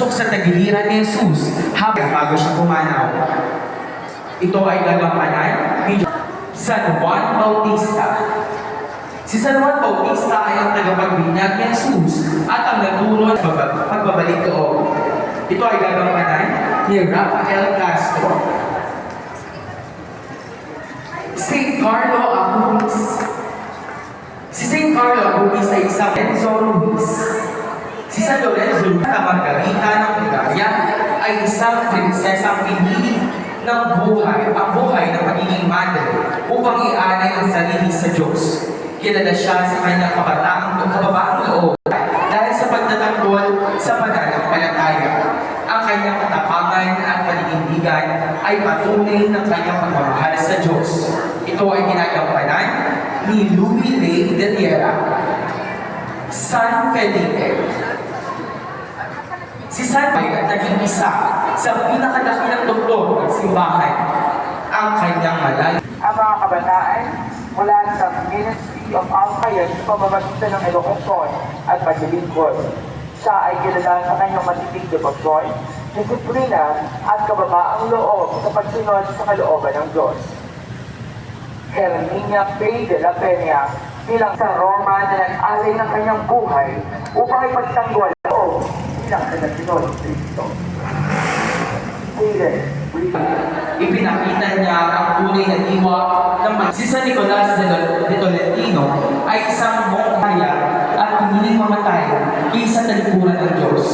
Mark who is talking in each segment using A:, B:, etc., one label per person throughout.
A: Tumusok sa tagiliran ni Jesus habang bago siya pumanaw. Ito ay gagampanan ni San Juan Bautista. Si San Juan Bautista ay ang tagapagbinyag ni Jesus at ang nagturo ng pag- pagbabalik loob. Ito ay gagampanan ni Rafael Castro. St. Carlo Acutis. Si St. Carlo Acutis ay isang Lorenzo Ruiz. Si San Lorenzo Ruiz na Margarita isang prinsesang pinili ng buhay, ang buhay ng pagiging madre upang ialay ang sarili sa Diyos. Kilala siya sa kanyang kabataang kababaang loob dahil sa pagtatanggol sa pananampalataya. Ang kanyang katapangan at paninindigan ay patunay ng kanyang pagmamahal sa Diyos. Ito ay ginagampanan ni Louis Ray de. San Felipe. Si San at naging isa sa pinakadakilang doktor ng simbahan. Ang kanyang malay
B: ang mga kabataan mula sa Ministry of Alcayon sa pamamagitan ng edukasyon at paglilingkod. Siya ay kilala sa kanyang na pagkoy, disiplina at kababaang loob sa pagsunod sa kalooban ng Diyos. Herminia Pay de la Peña bilang sa Roma na nag-alay ng kanyang buhay upang ipagtanggol ang bilang tagasunod ni Kristo.
A: Ipinakita niya ang tunay na diwa ng mga. Si San Nicolas de Tol- de Tolentino ay isang monghaya at piniling mamatay kaysa talikuran ng Diyos.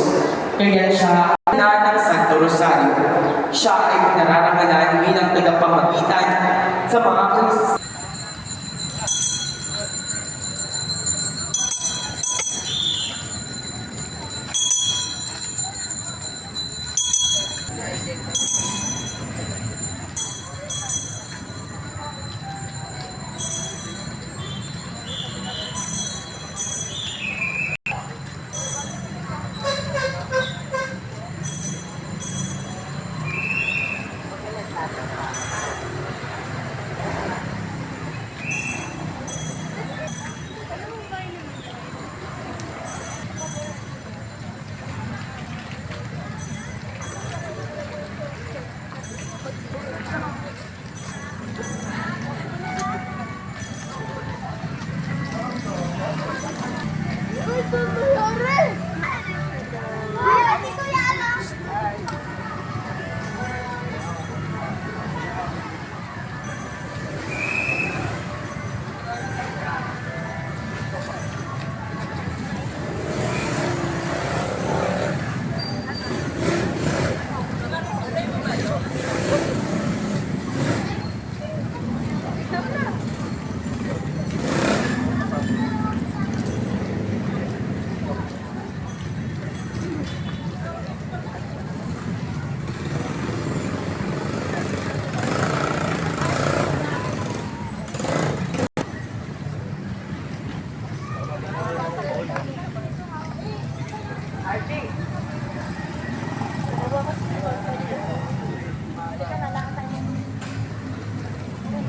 A: Kaya siya na ng Santo Rosario. Siya ay pinararangalan bilang tagapamagitan sa mga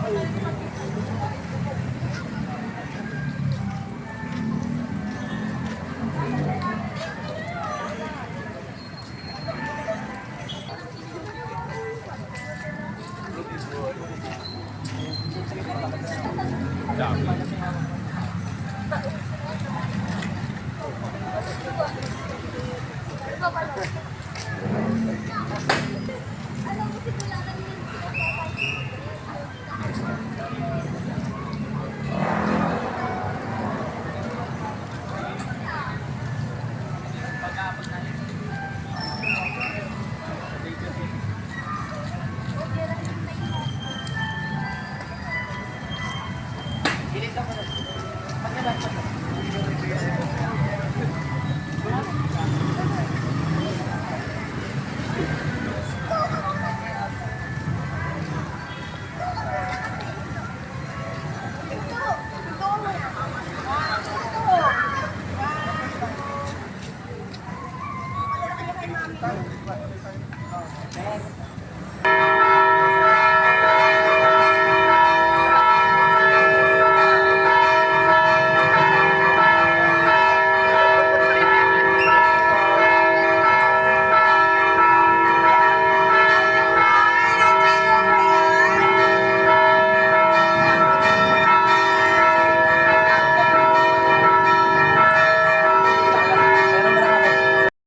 C: 何? Thank you.